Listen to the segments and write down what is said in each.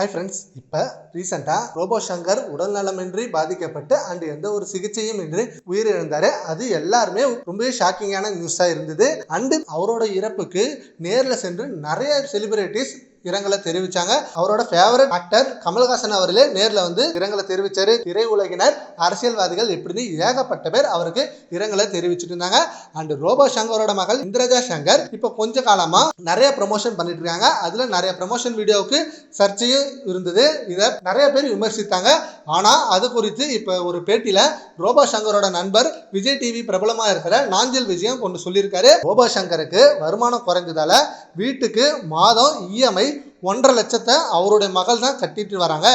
Hi friends இப்போ ரீசெண்டாக robot Shankar உடல்நலமின்றி பாதிக்கப்பட்டு அண்ட் எந்த ஒரு சிகிச்சையும் இன்றி உயிரிழந்தார். அது எல்லாருமே ரொம்பவே ஷாக்கிங்கான நியூஸாக இருந்தது. அண்டு அவரோட இறப்புக்கு நேரில் சென்று நிறைய செலிபிரிட்டிஸ் இரங்கலை தெரிவிச்சாங்க. அவரோட ஃபேவரட் ஆக்டர் கமல்ஹாசன் அவர்களே நேரில் வந்து இரங்கலை தெரிவிச்சாரு. திரையுலகினர் அரசியல்வாதிகள் இப்படின்னு ஏகப்பட்ட பேர் அவருக்கு இரங்கலை தெரிவிச்சுட்டு இருந்தாங்க. அண்ட் ரோபோ சங்கரோட மகள் இந்திரஜா சங்கர் இப்போ கொஞ்ச காலமா நிறைய ப்ரமோஷன் பண்ணிட்டு இருக்காங்க. அதுல நிறைய ப்ரமோஷன் வீடியோவுக்கு சர்ச்சையும் இருந்தது. இதை நிறைய பேர் விமர்சித்தாங்க. ஆனா அது குறித்து இப்போ ஒரு பேட்டியில ரோபோ சங்கரோட நண்பர் விஜய் டிவி பிரபலமா இருக்கிற நாஞ்சில் விஜயம் கொண்டு சொல்லியிருக்காரு. ரோபோ சங்கருக்கு வருமானம் குறைஞ்சதால வீட்டுக்கு மாதம் இஎம்ஐ ஒன்றரை லட்சத்தை அவருடைய மகள் தான் கட்டிட்டு வராங்க.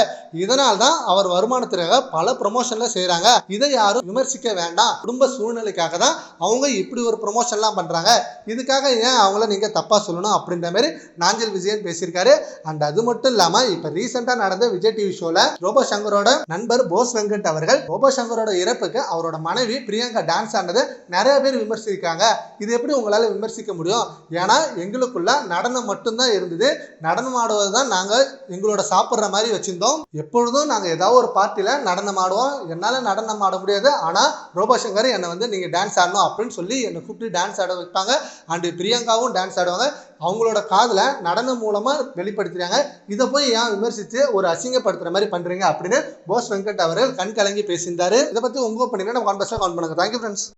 இதனால் தான் அவர் வருமானத்திற்காக பல ப்ரொமோஷன்ல செய்கிறாங்க இதை யாரும் விமர்சிக்க வேண்டாம். குடும்ப சூழ்நிலைக்காக தான் அவங்க இப்படி ஒரு ப்ரொமோஷன்லாம் பண்ணுறாங்க இதுக்காக ஏன் அவங்கள நீங்கள் தப்பாக சொல்லணும் அப்படின்ற மாதிரி நாஞ்சல் விஜயன் பேசியிருக்காரு. அண்ட் அது மட்டும் இல்லாமல் இப்போ ரீசெண்டாக நடந்த விஜய் டிவி ஷோவில் ரோபோ சங்கரோட நண்பர் போஸ் வெங்கட் அவர்கள் ரோபோ சங்கரோட இறப்புக்கு அவரோட மனைவி பிரியங்கா டான்ஸ் ஆனது நிறைய பேர் விமர்சிக்காங்க இது எப்படி உங்களால் விமர்சிக்க முடியும்? ஏன்னா எங்களுக்குள்ள நடனம் மட்டும்தான் இருந்தது. நடனம் ஆடுவது தான் நாங்கள் எங்களோட சாப்பிட்ற மாதிரி வச்சுருந்தோம். எப்பொழுதும் நாங்கள் ஏதாவது ஒரு பார்ட்டியில் நடனம் ஆடுவோம் என்னால் நடனம் ஆட முடியாது. ஆனால் ரோபோ சங்கர் என்னை வந்து நீங்கள் டான்ஸ் ஆடணும் அப்படின்னு சொல்லி என்னை கூப்பிட்டு டான்ஸ் ஆட வைப்பாங்க. அண்டு பிரியங்காவும் டான்ஸ் ஆடுவாங்க. அவங்களோட காதில் நடனம் மூலமாக வெளிப்படுத்துகிறாங்க இதை போய் ஏன் விமர்சித்து ஒரு அசிங்கப்படுத்துகிற மாதிரி பண்ணுறீங்க அப்படின்னு போஸ் வெங்கட் அவர்கள் கண் கலங்கி பேசியிருந்தார். இதை பற்றி உங்கள் பண்ணிங்கன்னா நம்ம கான்பர்ஸாக கவுண்ட் பண்ணுங்க. Thank you friends